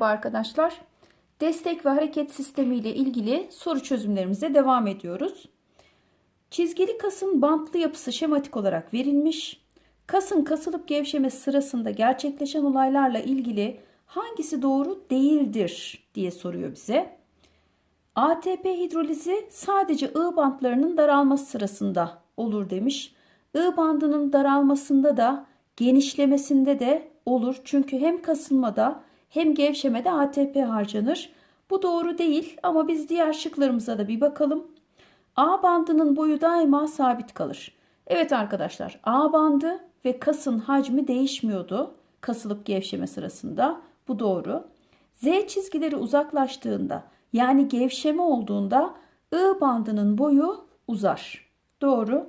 merhaba arkadaşlar. Destek ve hareket sistemi ile ilgili soru çözümlerimize devam ediyoruz. Çizgili kasın bantlı yapısı şematik olarak verilmiş. Kasın kasılıp gevşemesi sırasında gerçekleşen olaylarla ilgili hangisi doğru değildir diye soruyor bize. ATP hidrolizi sadece I bantlarının daralması sırasında olur demiş. I bandının daralmasında da genişlemesinde de olur. Çünkü hem kasılmada hem gevşemede ATP harcanır. Bu doğru değil ama biz diğer şıklarımıza da bir bakalım. A bandının boyu daima sabit kalır. Evet arkadaşlar A bandı ve kasın hacmi değişmiyordu kasılıp gevşeme sırasında. Bu doğru. Z çizgileri uzaklaştığında yani gevşeme olduğunda I bandının boyu uzar. Doğru.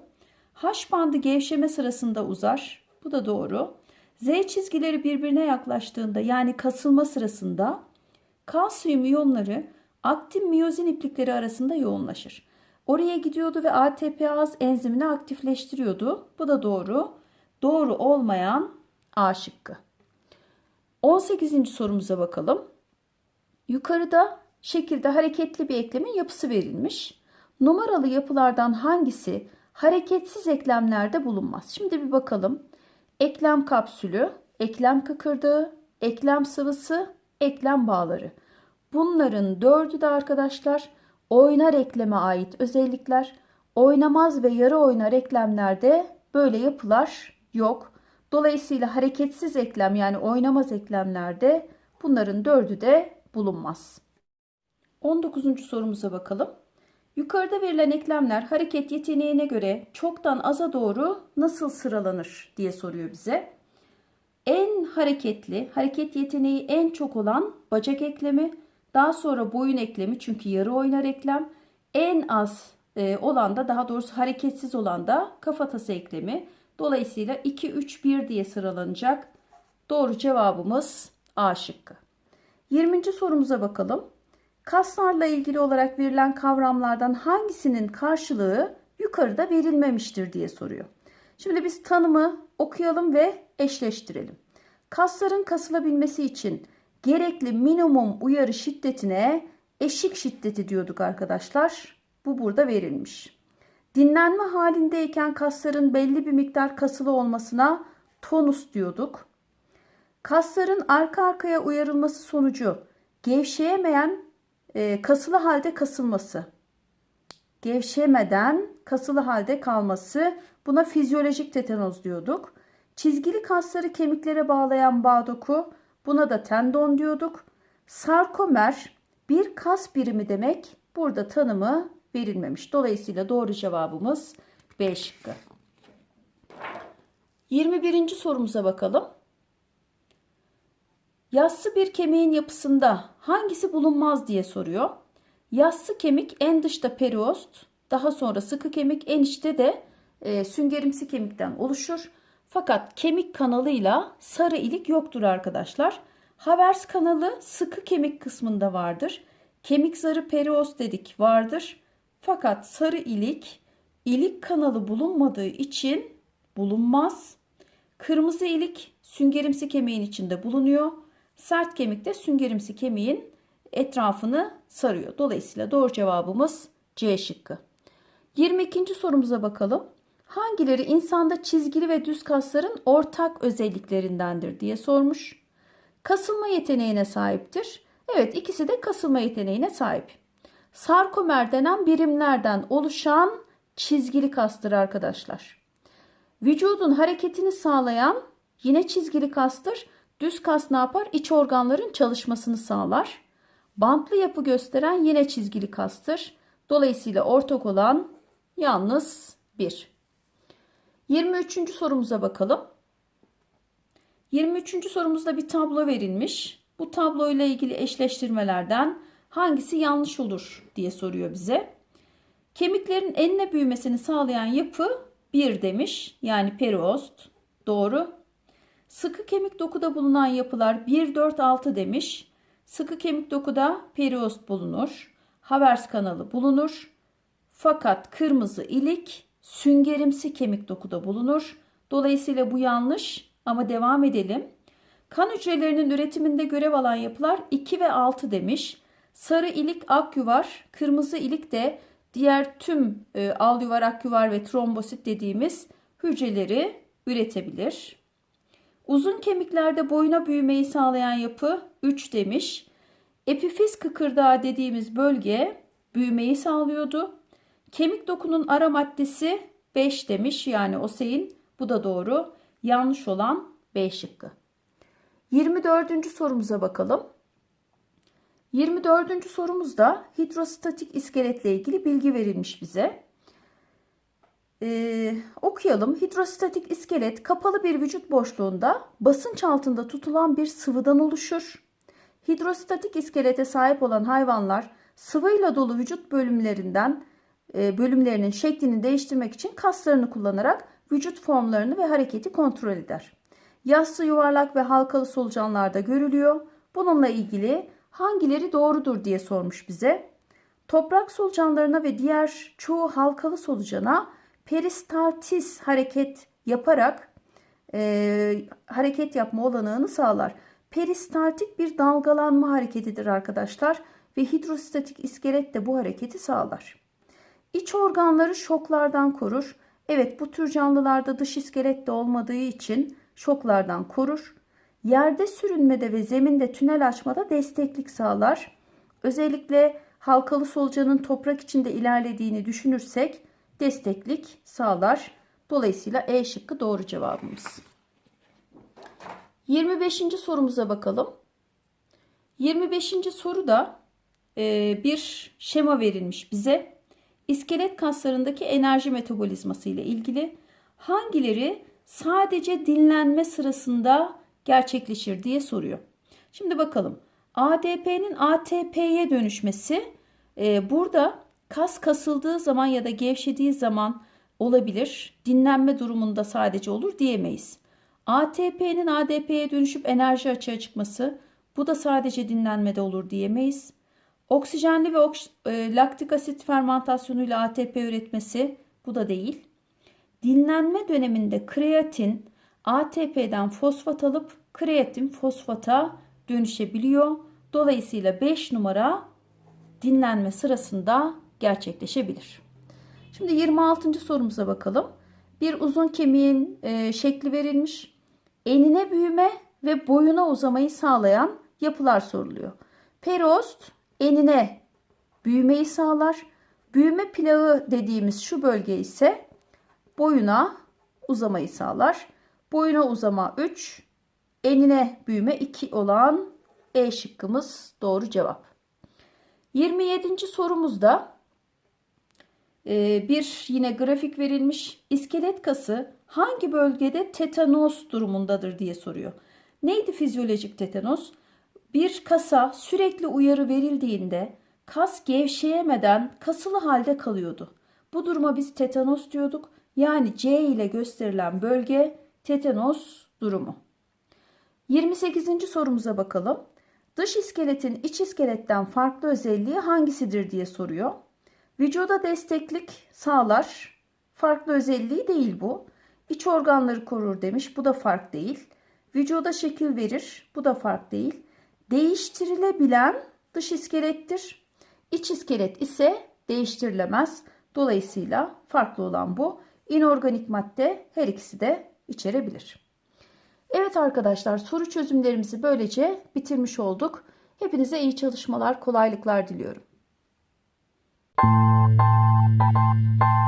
H bandı gevşeme sırasında uzar. Bu da doğru. Z çizgileri birbirine yaklaştığında yani kasılma sırasında kalsiyum iyonları aktin miyozin iplikleri arasında yoğunlaşır. Oraya gidiyordu ve ATPaz enzimini aktifleştiriyordu. Bu da doğru. Doğru olmayan A şıkkı. 18. sorumuza bakalım. Yukarıda şekilde hareketli bir eklemin yapısı verilmiş. Numaralı yapılardan hangisi hareketsiz eklemlerde bulunmaz? Şimdi bir bakalım. Eklem kapsülü, eklem kıkırdığı, eklem sıvısı, eklem bağları. Bunların dördü de arkadaşlar oynar ekleme ait özellikler. Oynamaz ve yarı oynar eklemlerde böyle yapılar yok. Dolayısıyla hareketsiz eklem yani oynamaz eklemlerde bunların dördü de bulunmaz. 19. sorumuza bakalım. Yukarıda verilen eklemler hareket yeteneğine göre çoktan aza doğru nasıl sıralanır diye soruyor bize. En hareketli, hareket yeteneği en çok olan bacak eklemi, daha sonra boyun eklemi çünkü yarı oynar eklem, en az e, olan da daha doğrusu hareketsiz olan da kafatası eklemi. Dolayısıyla 2, 3, 1 diye sıralanacak. Doğru cevabımız A şıkkı. 20. sorumuza bakalım. Kaslarla ilgili olarak verilen kavramlardan hangisinin karşılığı yukarıda verilmemiştir diye soruyor. Şimdi biz tanımı okuyalım ve eşleştirelim. Kasların kasılabilmesi için gerekli minimum uyarı şiddetine eşik şiddeti diyorduk arkadaşlar. Bu burada verilmiş. Dinlenme halindeyken kasların belli bir miktar kasılı olmasına tonus diyorduk. Kasların arka arkaya uyarılması sonucu gevşeyemeyen e, kasılı halde kasılması. Gevşemeden kasılı halde kalması. Buna fizyolojik tetanoz diyorduk. Çizgili kasları kemiklere bağlayan bağ doku. Buna da tendon diyorduk. Sarkomer bir kas birimi demek. Burada tanımı verilmemiş. Dolayısıyla doğru cevabımız B şıkkı. 21. sorumuza bakalım. Yassı bir kemiğin yapısında hangisi bulunmaz diye soruyor. Yassı kemik en dışta periost, daha sonra sıkı kemik en içte de e, süngerimsi kemikten oluşur. Fakat kemik kanalıyla sarı ilik yoktur arkadaşlar. Havers kanalı sıkı kemik kısmında vardır. Kemik zarı periost dedik vardır. Fakat sarı ilik ilik kanalı bulunmadığı için bulunmaz. Kırmızı ilik süngerimsi kemiğin içinde bulunuyor. Sert kemik de süngerimsi kemiğin etrafını sarıyor. Dolayısıyla doğru cevabımız C şıkkı. 22. sorumuza bakalım. Hangileri insanda çizgili ve düz kasların ortak özelliklerindendir diye sormuş. Kasılma yeteneğine sahiptir. Evet ikisi de kasılma yeteneğine sahip. Sarkomer denen birimlerden oluşan çizgili kastır arkadaşlar. Vücudun hareketini sağlayan yine çizgili kastır. Düz kas ne yapar? İç organların çalışmasını sağlar. Bantlı yapı gösteren yine çizgili kastır. Dolayısıyla ortak olan yalnız 1. 23. sorumuza bakalım. 23. sorumuzda bir tablo verilmiş. Bu tablo ile ilgili eşleştirmelerden hangisi yanlış olur diye soruyor bize. Kemiklerin enine büyümesini sağlayan yapı 1 demiş. Yani periost. Doğru. Sıkı kemik dokuda bulunan yapılar 1, 4, 6 demiş. Sıkı kemik dokuda periost bulunur. Havers kanalı bulunur. Fakat kırmızı ilik süngerimsi kemik dokuda bulunur. Dolayısıyla bu yanlış ama devam edelim. Kan hücrelerinin üretiminde görev alan yapılar 2 ve 6 demiş. Sarı ilik akyuvar, kırmızı ilik de diğer tüm e, al yuvar, akyuvar ve trombosit dediğimiz hücreleri üretebilir. Uzun kemiklerde boyuna büyümeyi sağlayan yapı 3 demiş. Epifiz kıkırdağı dediğimiz bölge büyümeyi sağlıyordu. Kemik dokunun ara maddesi 5 demiş yani osein. Bu da doğru. Yanlış olan B şıkkı. 24. sorumuza bakalım. 24. sorumuzda hidrostatik iskeletle ilgili bilgi verilmiş bize. Ee, okuyalım. Hidrostatik iskelet kapalı bir vücut boşluğunda basınç altında tutulan bir sıvıdan oluşur. Hidrostatik iskelete sahip olan hayvanlar sıvıyla dolu vücut bölümlerinden e, bölümlerinin şeklini değiştirmek için kaslarını kullanarak vücut formlarını ve hareketi kontrol eder. Yassı yuvarlak ve halkalı solucanlarda görülüyor. Bununla ilgili hangileri doğrudur diye sormuş bize. Toprak solucanlarına ve diğer çoğu halkalı solucana peristaltis hareket yaparak e, hareket yapma olanağını sağlar. Peristaltik bir dalgalanma hareketidir arkadaşlar ve hidrostatik iskelet de bu hareketi sağlar. İç organları şoklardan korur. Evet bu tür canlılarda dış iskelet de olmadığı için şoklardan korur. Yerde sürünmede ve zeminde tünel açmada desteklik sağlar. Özellikle halkalı solucanın toprak içinde ilerlediğini düşünürsek desteklik sağlar. Dolayısıyla E şıkkı doğru cevabımız. 25. sorumuza bakalım. 25. soruda e, bir şema verilmiş bize. İskelet kaslarındaki enerji metabolizması ile ilgili hangileri sadece dinlenme sırasında gerçekleşir diye soruyor. Şimdi bakalım. ADP'nin ATP'ye dönüşmesi e, burada kas kasıldığı zaman ya da gevşediği zaman olabilir. Dinlenme durumunda sadece olur diyemeyiz. ATP'nin ADP'ye dönüşüp enerji açığa çıkması bu da sadece dinlenmede olur diyemeyiz. Oksijenli ve oks e, laktik asit fermentasyonuyla ATP üretmesi bu da değil. Dinlenme döneminde kreatin ATP'den fosfat alıp kreatin fosfata dönüşebiliyor. Dolayısıyla 5 numara dinlenme sırasında gerçekleşebilir. Şimdi 26. sorumuza bakalım. Bir uzun kemiğin e, şekli verilmiş. Enine büyüme ve boyuna uzamayı sağlayan yapılar soruluyor. Periost enine büyümeyi sağlar. Büyüme plağı dediğimiz şu bölge ise boyuna uzamayı sağlar. Boyuna uzama 3, enine büyüme 2 olan E şıkkımız doğru cevap. 27. sorumuzda bir yine grafik verilmiş. İskelet kası hangi bölgede tetanos durumundadır diye soruyor. Neydi fizyolojik tetanos? Bir kasa sürekli uyarı verildiğinde kas gevşeyemeden kasılı halde kalıyordu. Bu duruma biz tetanos diyorduk. Yani C ile gösterilen bölge tetanos durumu. 28. sorumuza bakalım. Dış iskeletin iç iskeletten farklı özelliği hangisidir diye soruyor. Vücuda desteklik sağlar. Farklı özelliği değil bu. İç organları korur demiş. Bu da fark değil. Vücuda şekil verir. Bu da fark değil. Değiştirilebilen dış iskelettir. İç iskelet ise değiştirilemez. Dolayısıyla farklı olan bu. İnorganik madde her ikisi de içerebilir. Evet arkadaşlar soru çözümlerimizi böylece bitirmiş olduk. Hepinize iyi çalışmalar, kolaylıklar diliyorum. Thank you.